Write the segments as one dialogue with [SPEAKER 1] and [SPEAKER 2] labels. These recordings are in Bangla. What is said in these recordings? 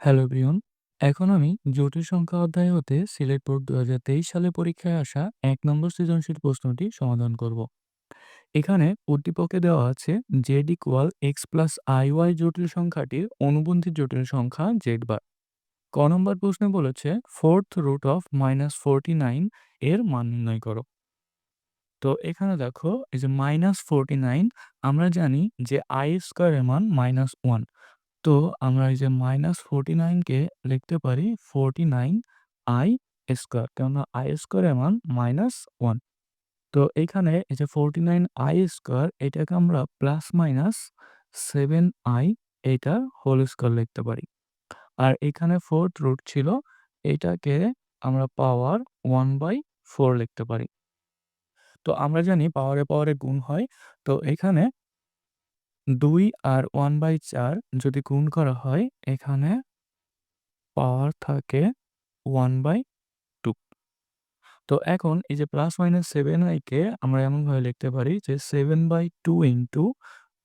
[SPEAKER 1] Hello everyone. এখন আমি জটিল সংখ্যা অধ্যায় হতে সিলেট বোর্ড ২০২৩ সালে পরীক্ষায় আসা এক নম্বর সৃজনশীল প্রশ্নটি সমাধান করব। এখানে উদ্দীপকে দেওয়া আছে z equal x plus i y জটিল সংখ্যাটির অনুবন্ধী জটিল সংখ্যা জেড বার। ক নম্বর প্রশ্নে বলেছে fourth root of minus forty nine এর মান নির্ণয় করো। তো এখানে দেখো, এই যে মাইনাস ফোরটি নাইন আমরা জানি যে আই স্কোয়ারের মান মাইনাস ওয়ান তো আমরা এই যে মাইনাস ফোরটি নাইনকে লিখতে পারি ফোরটি নাইন আই স্কোয়ার কেননা আই স্কোয়ারের মান ওয়ান তো এখানে এই যে ফোরটি নাইন আই স্কোয়ার এটাকে আমরা প্লাস মাইনাস সেভেন আই এটা হোল স্কোয়ার লিখতে পারি। আর এখানে ফোর্থ রুট ছিল, এটাকে আমরা পাওয়ার ওয়ান বাই ফোর লিখতে পারি। তো আমরা জানি পাওয়ারে পাওয়ারে গুণ হয়, তো এখানে দুই আর ওয়ান বাই চার যদি গুণ করা হয়, এখানে পাওয়ার থাকে ওয়ান বাই টু। তো এখন এই যে প্লাস মাইনাস সেভেন আইকে আমরা এমনভাবে লিখতে পারি যে seven by two into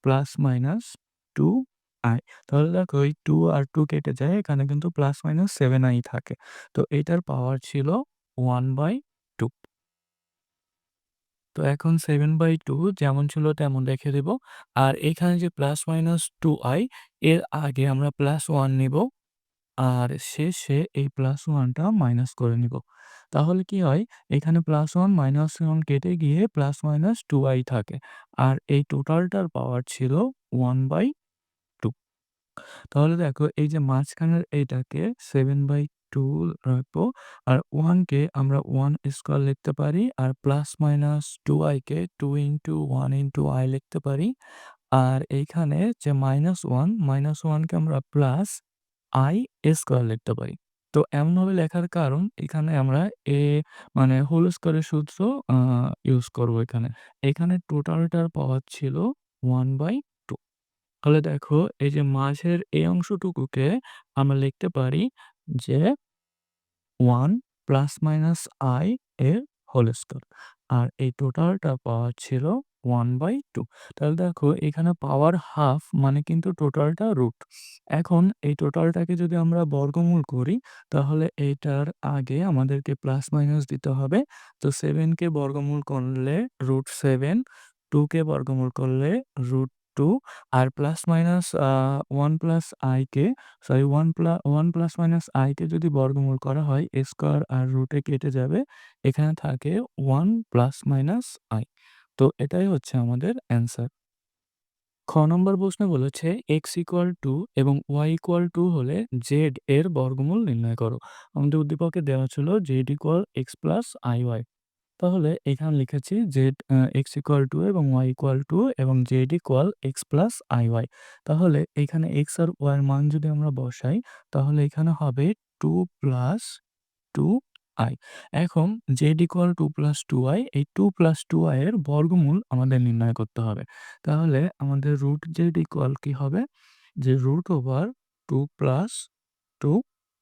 [SPEAKER 1] plus minus two i তাহলে দেখো ওই টু আর টু কেটে যায়, এখানে কিন্তু প্লাস মাইনাস সেভেন আই থাকে। তো এটার পাওয়ার ছিল ওয়ান বাই তো এখন সেভেন বাই টু যেমন ছিল তেমন রেখে দেব। আর এখানে যে প্লাস মাইনাস টু আই এর আগে আমরা প্লাস ওয়ান নেব। আর শেষে এই প্লাস ওয়ানটা মাইনাস করে নিব। তাহলে কি হয়? এখানে প্লাস ওয়ান মাইনাস ওয়ান কেটে গিয়ে প্লাস মাইনাস টু আই থাকে। আর এই টোটালটার পাওয়ার ছিল ওয়ান বাই টু তাহলে দেখো, এই যে মাঝখানের এইটাকে সেভেন বাই টু রাখব আর ওয়ানকে আমরা ওয়ান স্কোয়ার লিখতে পারি, আর প্লাস মাইনাস টু আইকে two into one into i লিখতে পারি। আর এইখানে যে মাইনাস ওয়ান মাইনাস ওয়ানকে আমরা প্লাস আই স্কোয়ার লিখতে পারি। তো এমনভাবে লেখার কারণ এখানে আমরা এ মানে হোল স্কোয়ারের সূত্র ইউজ করব এখানে। এখানে টোটালটার পাওয়ার ছিল ওয়ান বাই টু তাহলে দেখো, এই যে মাঝের এই অংশটুকুকে আমরা লিখতে পারি যে ওয়ান প্লাস মাইনাস আই এর হোল স্কোয়ার। আর এই টোটালটা পাওয়ার ছিল ওয়ান বাই টু। তাহলে দেখো, এখানে পাওয়ার হাফ মানে কিন্তু টোটালটা রুট। এখন এই টোটালটাকে যদি আমরা বর্গমূল করি, তাহলে এইটার আগে আমাদেরকে প্লাস মাইনাস দিতে হবে। তো সেভেনকে বর্গমূল করলে রুট সেভেন টুকে বর্গমূল করলে রুট টু আর প্লাস মাইনাস ওয়ান প্লাস আইকে sorry one plus one plus minus আইকে যদি বর্গমূল করা হয় স্কোয়ার আর রুটে কেটে যাবে, এখানে থাকে ওয়ান প্লাস মাইনাস আই তো এটাই হচ্ছে আমাদের অ্যান্সার খ নম্বর প্রশ্নে বলেছে এক্স ইকুয়াল টু এবং ওয়াই ইকুয়াল টু হলে জেড এর বর্গমূল নির্ণয় করো। আমাদের উদ্দীপকে দেওয়া ছিল z equal x plus i y তাহলে এখানে লিখেছি জেড এক্স ইকুয়াল টু এবং ওয়াই ইকুয়াল টু এবং z equal x plus i y তাহলে এখানে এক্স আর ওয়াই এর মান যদি আমরা বসাই, তাহলে এখানে হবে টু প্লাস টু আই এখন z equal two plus two i এই টু প্লাস টু আই এর বর্গমূল আমাদের নির্ণয় করতে হবে। তাহলে আমাদের রুট জেড ইকুয়াল কি হবে? যে root over two plus two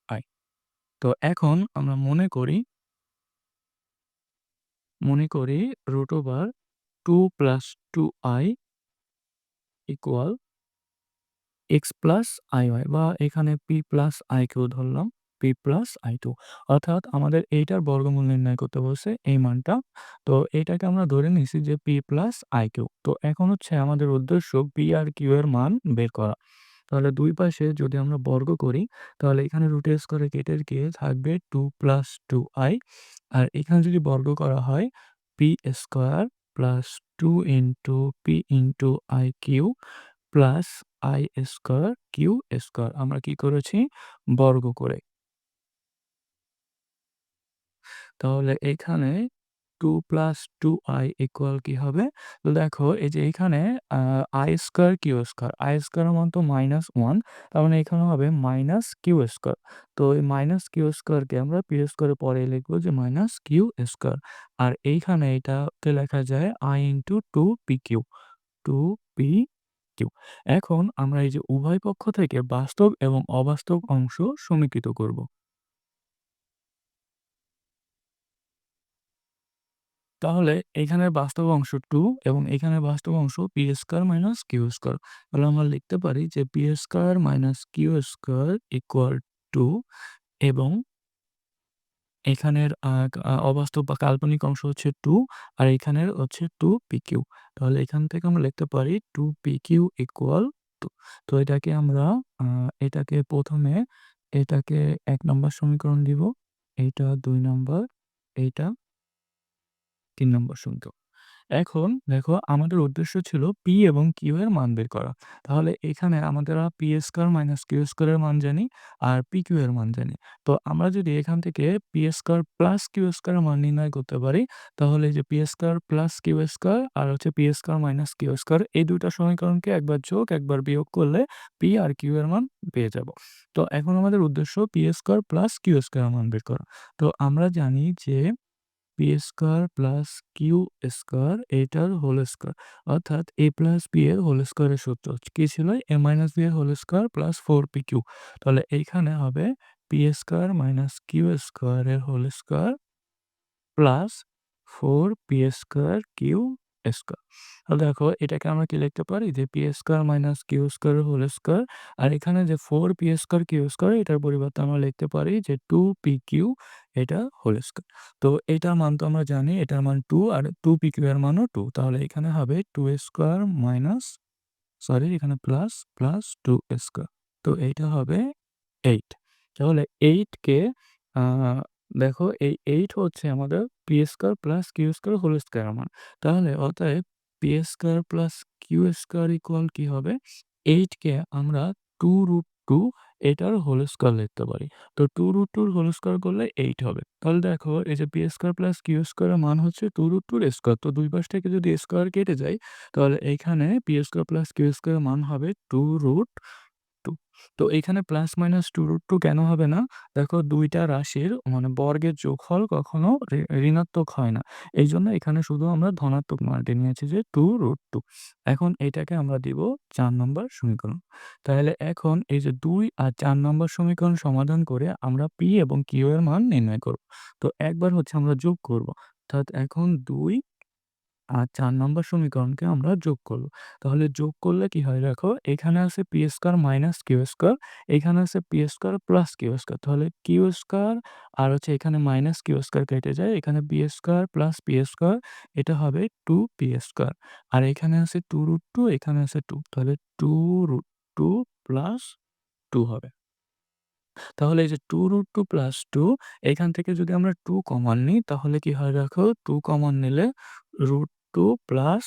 [SPEAKER 1] i তো এখন আমরা মনে করি মনে করি root over two plus two i equal x plus i y বা এখানে পি প্লাস আই কেউ ধরলাম পি প্লাস আই টু অর্থাৎ আমাদের এইটার বর্গমূল নির্ণয় করতে বলছে এই মানটা। তো এইটাকে আমরা ধরে নিছি যে পি প্লাস আই কিউ তো এখন হচ্ছে আমাদের উদ্দেশ্য পি আর কিউ এর মান বের করা। তাহলে দুই পাশে যদি আমরা বর্গ করি, তাহলে এখানে রুটের স্কোয়ারে কেটে গিয়ে থাকবে টু প্লাস টু আই আর এখানে যদি বর্গ করা হয় p square plus two into p into i q plus i square q square আমরা কি করেছি? বর্গ করে। তাহলে এখানে two plus two i equal কি হবে? তো দেখো, এই যে এখানে i square q square. I square মান তো মাইনাস ওয়ান, তার মানে এখানে হবে মাইনাস কিউ স্কোয়ার। তো এই মাইনাস কিউ স্কোয়ারকে আমরা পি স্কোয়ারের পরে লিখব যে মাইনাস কিউ স্কোয়ার। আর এইখানে এটাকে লেখা যায় i into two p q, two p q. এখন আমরা এই যে উভয় পক্ষ থেকে বাস্তব এবং অবাস্তব অংশ সমীকৃত করব। তাহলে এখানের বাস্তব অংশ টু এবং এখানের বাস্তব অংশ p square minus q square. তাহলে আমরা লিখতে পারি যে p square minus q square equal to এবং এখানের অবাস্তব বা কাল্পনিক অংশ হচ্ছে টু আর এখানের হচ্ছে 2pq তাহলে এখান থেকে আমরা লিখতে পারি 2pq ইকুয়াল টু তো এটাকে আমরা এটাকে প্রথমে এটাকে এক নম্বর সমীকরণ দিব। এটা দুই নম্বর, এইটা ৩ নম্বর সমীকরণ। এখন দেখো আমাদের উদ্দেশ্য ছিল P এবং Q এর মান বের করা। তাহলে এখানে আমাদের P square minus Q square এর মান জানি আর PQ এর মান জানি। তো আমরা যদি এখান থেকে P square plus Q square এর মান নির্ণয় করতে পারি, তাহলে যে P square plus Q square আর হচ্ছে P square minus Q square এই ২ টা সমীকরণকে একবার যোগ, একবার বিয়োগ করলে P আর Q এর মান পেয়ে যাব। তো এখন আমাদের উদ্দেশ্য P square plus Q square এর মান বের করা। তো আমরা জানি যে p square plus q square এটার হোল স্কোয়ার অর্থাৎ এ প্লাস বি এর হোল স্কোয়ারের সূত্র। কি ছিল এ মাইনাস বি এর whole square plus four p q তাহলে এইখানে হবে পি স্কোয়ার মাইনাস কিউ স্কোয়ারের whole square plus four p square q square তাহলে দেখো এটাকে আমরা কি লিখতে পারি? যে p square minus q square whole square আর এখানে যে four p square q square এটার পরিবর্তে আমরা লিখতে পারি যে টু পি কিউ এটা হোল স্কয়ার তো এটার মান তো আমরা জানি, এটার মান টু আর টু পি কিউ এর মানও টু তাহলে এখানে হবে টু স্কয়ার মাইনাস সরি এখানে প্লাস প্লাস টু স্কয়ার তো এইটা হবে এইট তাহলে এইটকে দেখো এই এইট হচ্ছে আমাদের p square plus q square whole square মান তাহলে অতএব p square plus q square equal কি হবে? এইটকে আমরা টু রুট টু এটার হোল স্কয়ার লিখতে পারি। তো টু রুট টুর হোল স্কয়ার করলে এইট হবে। তাহলে দেখো এই যে পি স্কয়ার প্লাস কিউ স্কয়ারের মান হচ্ছে টু রুট টুর স্কোয়ার তো দুই পাশ থেকে যদি স্কোয়ার কেটে যায়, তাহলে এইখানে পি স্কয়ার প্লাস কিউ স্কয়ারের মান হবে টু রুট টু তো এখানে plus minus two root two কেন হবে না? দেখো দুইটা রাশির মানে বর্গের যোগফল কখনো ঋণাত্মক হয় না। এই জন্য এখানে শুধু আমরা ধনাত্মক মানটি নিয়েছি যে টু রুট টু এখন এটাকে আমরা দিব চার নম্বর সমীকরণ। তাহলে এখন এই যে দুই আর চার নম্বর সমীকরণ সমাধান করে আমরা পি এবং কিউ এর মান নির্ণয় করব। তো একবার হচ্ছে আমরা যোগ করব। অর্থাৎ এখন দুই আর চার নম্বর সমীকরণকে আমরা যোগ করব। তাহলে যোগ করলে কি হয় দেখো, এখানে আছে p square minus q square, এখানে আছে p square plus q square. তাহলে কিউ স্কয়ার আর হচ্ছে এখানে মাইনাস কিউ স্কয়ার কেটে যায়, এখানে b square plus p square, এটা হবে টু পি স্কয়ার। আর এখানে আছে টু রুট টু, এখানে আছে টু। তাহলে two root two plus two হবে। তাহলে এই যে two root two plus two, এখান থেকে যদি আমরা টু কমন নিই, তাহলে কি হয় দেখো, টু কমন নিলে রুট টু প্লাস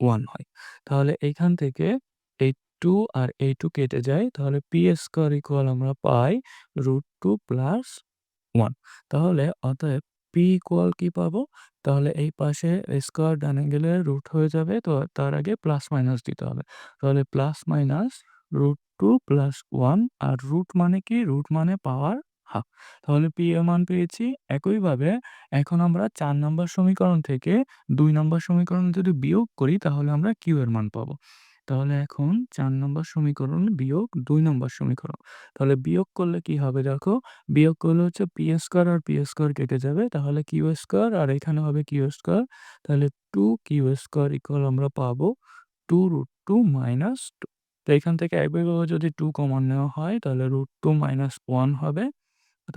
[SPEAKER 1] ওয়ান হয়। তাহলে এইখান থেকে এই টু আর এই টু কেটে যায়, তাহলে পি স্কোয়ার ইকুয়াল আমরা পাই রুট টু প্লাস ওয়ান তাহলে অতএব পি ইকুয়াল কি পাবো? তাহলে এই পাশে স্কোয়ার ডানে গেলে রুট হয়ে যাবে, তো তার আগে প্লাস মাইনাস দিতে হবে। তাহলে plus minus root two plus one আর রুট মানে কি? রুট মানে পাওয়ার হাফ তাহলে পি এর মান পেয়েছি একইভাবে এখন আমরা চার নম্বর সমীকরণ থেকে দুই নম্বর সমীকরণ যদি বিয়োগ করি তাহলে আমরা কিউ এর মান পাবো। তাহলে এখন চার নম্বর সমীকরণ বিয়োগ দুই নম্বর সমীকরণ। তাহলে বিয়োগ করলে কি হবে দেখো? বিয়োগ করলে হচ্ছে পি স্কোয়ার আর পি স্কোয়ার কেটে যাবে। তাহলে কিউ স্কোয়ার আর এখানে হবে কিউ স্কোয়ার তাহলে টু কিউ স্কোয়ার ইকুয়াল আমরা পাবো two root two minus two তো এখান থেকে একইভাবে যদি টু কমন নেওয়া হয় তাহলে রুট টু মাইনাস ওয়ান হবে।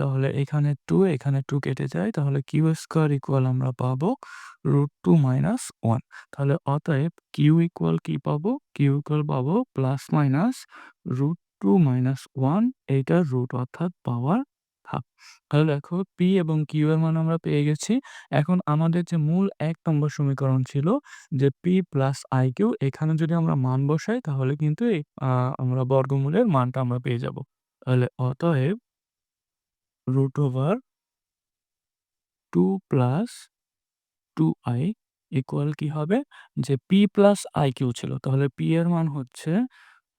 [SPEAKER 1] তাহলে এখানে টু এখানে টু কেটে যায়। তাহলে কিউ স্কোয়ার ইকুয়াল আমরা পাবো রুট টু মাইনাস ওয়ান তাহলে অতএব কিউ ইকুয়াল কি পাবো? কিউ ইকুয়াল পাবো plus minus root two minus one এইটার রুট অর্থাৎ পাওয়ার তাহলে দেখো পি এবং কিউ এর মান আমরা পেয়ে গেছি। এখন আমাদের যে মূল এক নম্বর সমীকরণ ছিল যে পি প্লাস আই কিউ এখানে যদি আমরা মান বসাই, তাহলে কিন্তু আমরা বর্গমূলের মানটা আমরা পেয়ে যাব। তাহলে অতএব root over two plus two i equal কি হবে? যে পি প্লাস আই কিউ ছিল। তাহলে পি এর মান হচ্ছে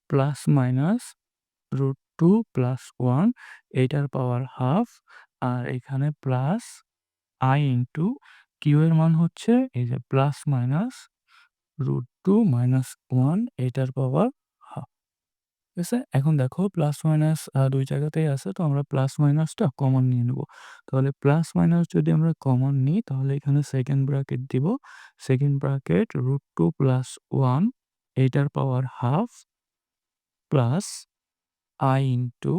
[SPEAKER 1] plus minus root two plus one এইটার পাওয়ার হাফ আর এখানে প্লাস আই ইন্টু কিউ এর মান হচ্ছে এই যে plus minus root two minus one এইটার পাওয়ার আছে? এখন দেখো প্লাস মাইনাস ২ জায়গাতেই আছে। তো আমরা প্লাস মাইনাসটা কমন নিয়ে নেব। তাহলে প্লাস মাইনাস যদি আমরা কমন নিই, তাহলে এখানে সেকেন্ড ব্র্যাকেট দিব। সেকেন্ড ব্র্যাকেট √2 প্লাস ওয়ান এইটার power half plus i into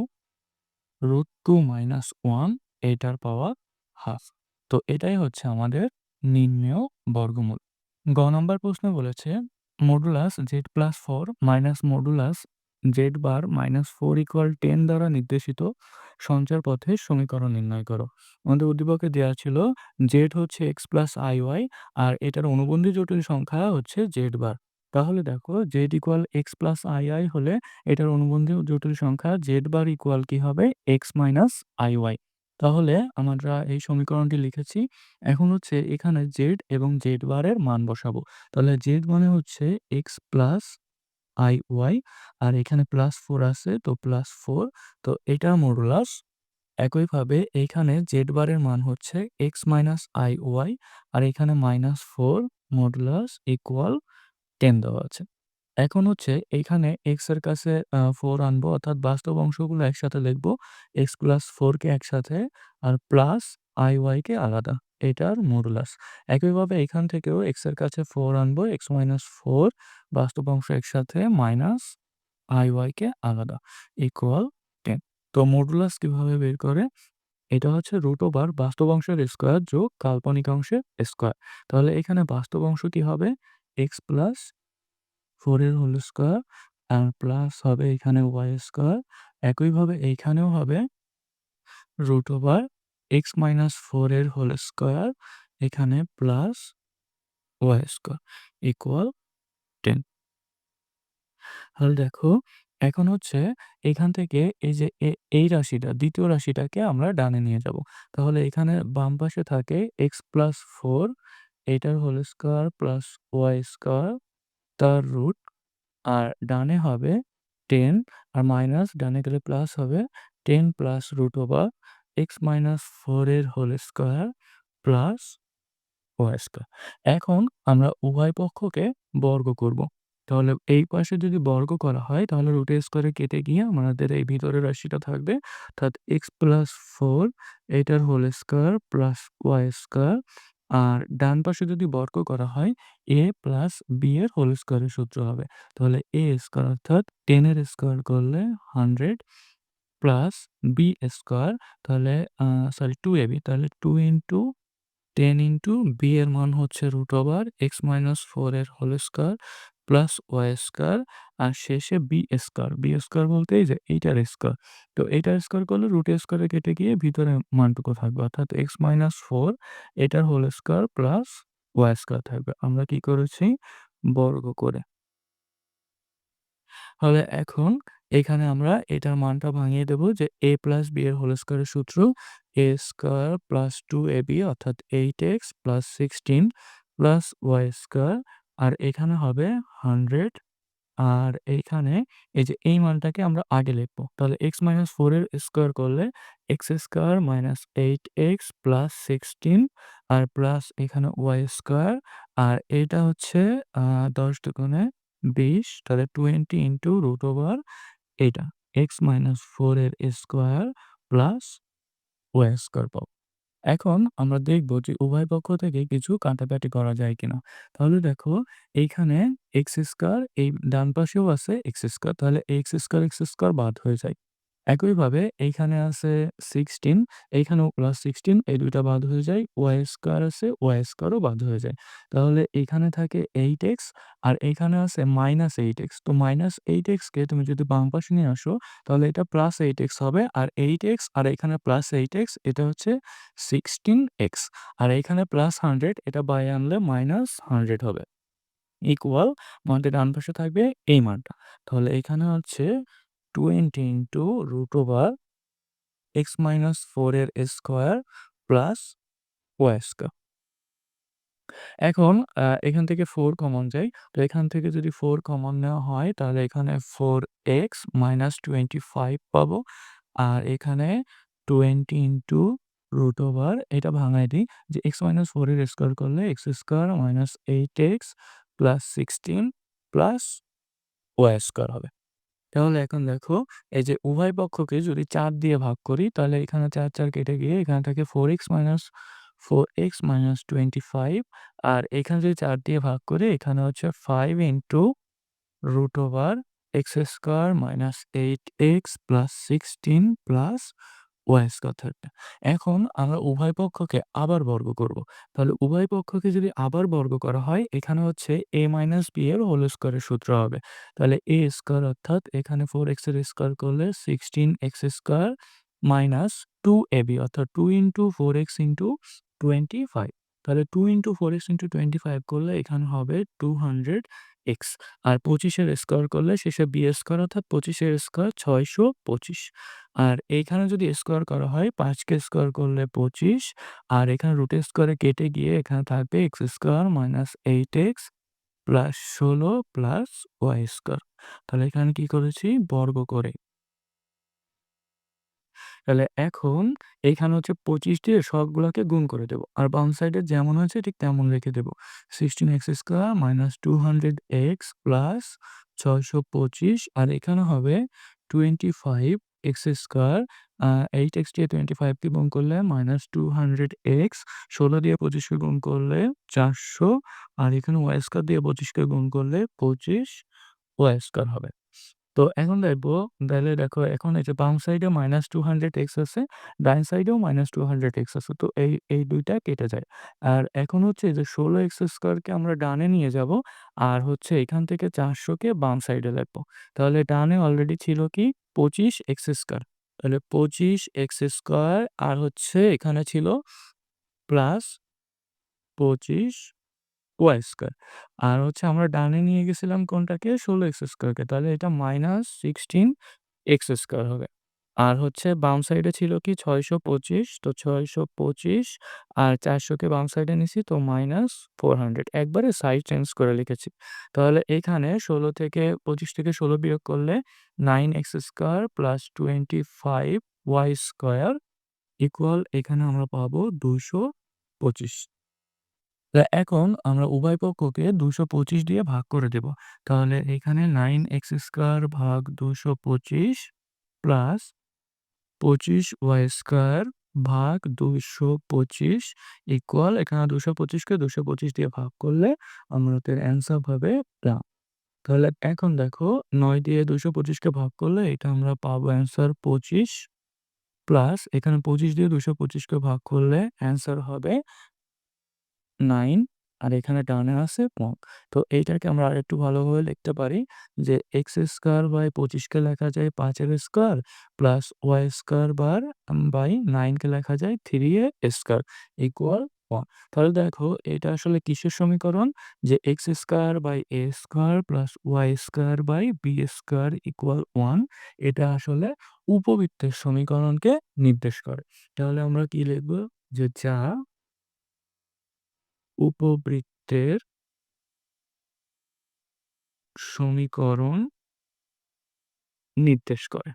[SPEAKER 1] √2 minus one এইটার পাওয়ার হাফ। তো এটাই হচ্ছে আমাদের নির্ণেয় বর্গমূল। গ নম্বর প্রশ্ন বলেছে modulus z plus 4 minus modulus z bar minus 4 equal 10 দ্বারা নির্দেশিত সঞ্চার পথের সমীকরণ নির্ণয় করো। আমাদের উদ্দীপকে দেওয়া ছিল z হচ্ছে x প্লাস iy আর এটার অনুবন্ধী জটিল সংখ্যা হচ্ছে z বার। তাহলে দেখো z equal x plus ii হলে এটার অনুবন্ধী জটিল সংখ্যা z বার ইকুয়াল কি হবে x মাইনাস iy। তাহলে আমরা এই সমীকরণটি লিখেছি। এখন হচ্ছে এখানে z এবং z বারের মান বসাবো। তাহলে z মানে হচ্ছে x প্লাস iy আর এখানে প্লাস ফোর আছে, তো প্লাস ফোর তো এটা মোডুলাস একইভাবে এইখানে z বারের মান হচ্ছে এক্স মাইনাস আই ওয়াই আর এখানে minus four modulus equal ten দেওয়া আছে। এখন হচ্ছে এইখানে x এর কাছে ফোর আনব, অর্থাৎ বাস্তব অংশগুলো একসাথে লিখব। এক্স প্লাস 4 কে একসাথে, আর প্লাস iy কে আলাদা। এটার মডুলাস। একইভাবে এখান থেকেও x এর কাছে ফোর আনব। এক্স মাইনাস ফোর বাস্তব অংশ একসাথে মাইনাস iy কে আলাদা ইকুয়াল টেন তো মডুলাস কীভাবে বের করে? এটা হচ্ছে রুট ওভার বাস্তব অংশের স্কোয়ার যোগ কাল্পনিক অংশের স্কোয়ার। তাহলে এখানে বাস্তব অংশ কি হবে? এক্স প্লাস 4 এর হোল স্কোয়ার আর প্লাস হবে এখানে ওয়াই স্কোয়ার। একইভাবে এইখানেও হবে রুট ওভার x মাইনাস 4 এর হোল স্কোয়ার এখানে plus y square equal ten তাহলে দেখো, এখন হচ্ছে এখান থেকে এই যে এই রাশিটা, দ্বিতীয় রাশিটাকে আমরা ডানে নিয়ে যাব। তাহলে এখানে বাম পাশে থাকে x প্লাস ফোর, এটার whole square plus y square, তার রুট, আর ডানে হবে টেন, আর মাইনাস, ডানে গেলে প্লাস হবে ten plus root over x minus 4 এর whole square plus y square. এখন আমরা উভয় পক্ষকে বর্গ করব। তাহলে এই পাশে যদি বর্গ করা হয়, তাহলে রুট স্কোয়ারে কেটে গিয়ে আমাদের এই ভিতরের রাশিটা থাকবে। অর্থাৎ এক্স প্লাস ফোর, এটার whole square plus y square আর ডান পাশে যদি বর্গ করা হয় এ প্লাস b এর হোল স্কোয়ারের সূত্র হবে। তাহলে এ স্কোয়ার অর্থাৎ টেনের স্কোয়ার করলে 100 প্লাস b স্কোয়ার তাহলে সরি 2ab তাহলে 2 ইনটু 10 ইনটু b এর মান হচ্ছে রুট ওভার x মাইনাস 4 এর whole square plus y square আর শেষে b স্কোয়ার। b স্কোয়ার বলতে এই যে এইটার স্কোয়ার। তো এইটার স্কোয়ার করলে রুট স্কোয়ারে কেটে গিয়ে ভিতরে মানটুকু থাকবে। অর্থাৎ x মাইনাস 4 এটার whole square plus y square থাকবে। আমরা কি করেছি? বর্গ করে। তাহলে এখন এখানে আমরা এটার মানটা ভাঙিয়ে দেব যে a প্লাস b এর হোল স্কোয়ারের সূত্র a square plus two a b অর্থাৎ eight x plus 16 plus y square আর এখানে হবে 100 আর এইখানে এই যে এই মানটাকে আমরা আগে লিখব। তাহলে এক্স মাইনাস 4 এর স্কোয়ার করলে x square minus eight x plus 16 আর প্লাস এখানে ওয়াই স্কোয়ার আর এটা হচ্ছে দশ 10 দুগুণে 20 তাহলে 20 ইনটু রুট ওভার এইটা এক্স মাইনাস 4 এর স্কোয়ার প্লাস ওয়াই স্কোয়ার পাবো। এখন আমরা দেখব যে উভয় পক্ষ থেকে কিছু কাটাকাটি করা যায় কিনা। তাহলে দেখো, এইখানে এক্স স্কোয়ার এই ডান পাশেও আছে এক্স স্কোয়ার তাহলে এক্স স্কোয়ার এক্স স্কোয়ার বাদ হয়ে যায়। একইভাবে এইখানে আছে 16 এইখানেও প্লাস 16 এই দুইটা বাদ হয়ে যায়। y স্কোয়ার আছে, y স্কোয়ারও বাদ হয়ে যায়। তাহলে এখানে থাকে এইট এক্স আর এইখানে আছে মাইনাস এইট এক্স তো মাইনাস এইট এক্সকে তুমি যদি বাম পাশে নিয়ে আসো, তাহলে এটা প্লাস এইট এক্স হবে আর এইট এক্স আর এখানে প্লাস এইট এক্স এটা হচ্ছে 16x আর এইখানে প্লাস 100 এটা বাই আনলে মাইনাস 100 হবে। ইকুয়াল আমাদের ডান পাশে থাকবে এই মানটা। তাহলে এখানে হচ্ছে 20 into root over x minus 4 এর স্কোয়ার প্লাস y স্কোয়ার। এখন এখান থেকে ফোর কমন যায়। তো এখান থেকে যদি ফোর কমন নেওয়া হয়, তাহলে এখানে ফোর এক্স মাইনাস 25 পাবো। আর এখানে 20 ইনটু রুট ওভার এটা ভাঙাই দিই, যে এক্স মাইনাস 4 এর স্কোয়ার করলে x square minus eight x plus 16 plus y square হবে। তাহলে এখন দেখো এই যে উভয় পক্ষকে যদি চার দিয়ে ভাগ করি তাহলে এখানে ৪, ৪ কেটে গিয়ে এখানে থাকে four x minus four x minus 25 আর এখানে যদি চার দিয়ে ভাগ করি এখানে হচ্ছে five into root over x square minus eight x plus 16 plus y square থাকবে। এখন আমরা উভয় পক্ষকে আবার বর্গ করব। তাহলে উভয় পক্ষকে যদি আবার বর্গ করা হয়, এখানে হচ্ছে এ মাইনাস b এর হোল স্কোয়ারের সূত্র হবে। তাহলে এ স্কোয়ার অর্থাৎ এখানে ফোর 4x এর স্কোয়ার করলে 16x square minus two 2ab অর্থাৎ টু 2 ইনটু 4x ইনটু 25 তাহলে 2 ইনটু 4x ইনটু 25 করলে এখানে হবে 200x আর 25 এর স্কোয়ার করলে শেষে b স্কোয়ার অর্থাৎ 25 এর স্কোয়ার 625 আর এইখানে যদি স্কোয়ার করা হয়, পাঁচকে স্কোয়ার করলে 25 আর এখানে রুট স্কোয়ারে কেটে গিয়ে এখানে থাকবে x square minus eight x plus 16 plus y square তাহলে এখানে কি করেছি? বর্গ করে তাহলে এখন এইখানে হচ্ছে 25 দিয়ে সবগুলাকে গুণ করে দেবো আর বাম সাইডে যেমন হয়েছে ঠিক তেমন রেখে দেব। 16x square minus 200x plus 625 আর এখানে হবে 25x স্কোয়ার আ 8x দিয়ে টোয়েন্টি ফাইভকে গুণ করলে মাইনাস 200x 16 দিয়ে 25 কে গুণ করলে 400 আর এখানে ওয়াই স্কোয়ার দিয়ে 25 কে গুণ করলে 25 ওয়াই স্কোয়ার হবে। তো এখন দেখব, তাহলে দেখো এখন এই যে বাম সাইডে মাইনাস টু হান্ড্রেড এক্স আছে ডাইন সাইডেও মাইনাস টু হান্ড্রেড এক্স আছে, তো এই এই দুইটা কেটে যায়। আর এখন হচ্ছে এই যে ষোলো এক্স স্কোয়ারকে আমরা ডানে নিয়ে যাব, আর হচ্ছে এখান থেকে চারশোকে বাম সাইডে লিখব তাহলে ডানে অলরেডি ছিল কি? পঁচিশ এক্স স্কোয়ার তাহলে পঁচিশ এক্স স্কোয়ার আর হচ্ছে এখানে ছিল প্লাস পঁচিশ ওয়াই স্কোয়ার আর হচ্ছে আমরা ডানে নিয়ে গেছিলাম কোনটাকে? ষোলো এক্স স্কোয়ারকে। তাহলে এটা মাইনাস সিক্সটিন এক্স স্কোয়ার হবে। আর হচ্ছে বাম সাইডে ছিল কি? ছয়শো পঁচিশ। তো ছয়শো পঁচিশ আর চারশোকে বাম সাইডে নিছি, তো মাইনাস ফোর হান্ড্রেড। একবারে সাইড চেঞ্জ করে লিখেছি। তাহলে এখানে ষোলো থেকে পঁচিশ থেকে ষোলো বিয়োগ করলে nine x square plus twenty five y square equal এখানে আমরা পাবো দুশো পঁচিশ। এখন আমরা উভয় পক্ষকে ২২৫ দিয়ে ভাগ করে দেব। তাহলে এখানে 9x স্কোয়ার ভাগ ২২৫ প্লাস 25 ওয়াই স্কোয়ার ভাগ ২২৫ ইকুয়াল এখানে দুশো পঁচিশকে দুশো পঁচিশ দিয়ে ভাগ করলে আমাদের অ্যান্সার হবে টা তাহলে এখন দেখো নয় দিয়ে দুশো পঁচিশকে ভাগ করলে এটা আমরা পাবো অ্যান্সার 25 প্লাস এখানে 25 দিয়ে দুশো পঁচিশকে ভাগ করলে অ্যান্সার হবে 9 আর এখানে ডানে আছে পক তো এইটাকে আমরা আরেকটু ভালোভাবে লিখতে পারি যে এক্স স্কোয়ার বাই পঁচিশকে লেখা যায় পাঁচের স্কোয়ার প্লাস ওয়াই স্কোয়ার বার বাই নাইনকে লেখা যায় থ্রি এ স্কোয়ার ইকুয়াল ওয়ান তাহলে দেখো এটা আসলে কিসের সমীকরণ? যে x square by a square plus y square by b square equal one এটা আসলে উপবৃত্তের সমীকরণকে নির্দেশ করে। তাহলে আমরা কি লিখব? যে যা উপবৃত্তের সমীকরণ নির্দেশ করে।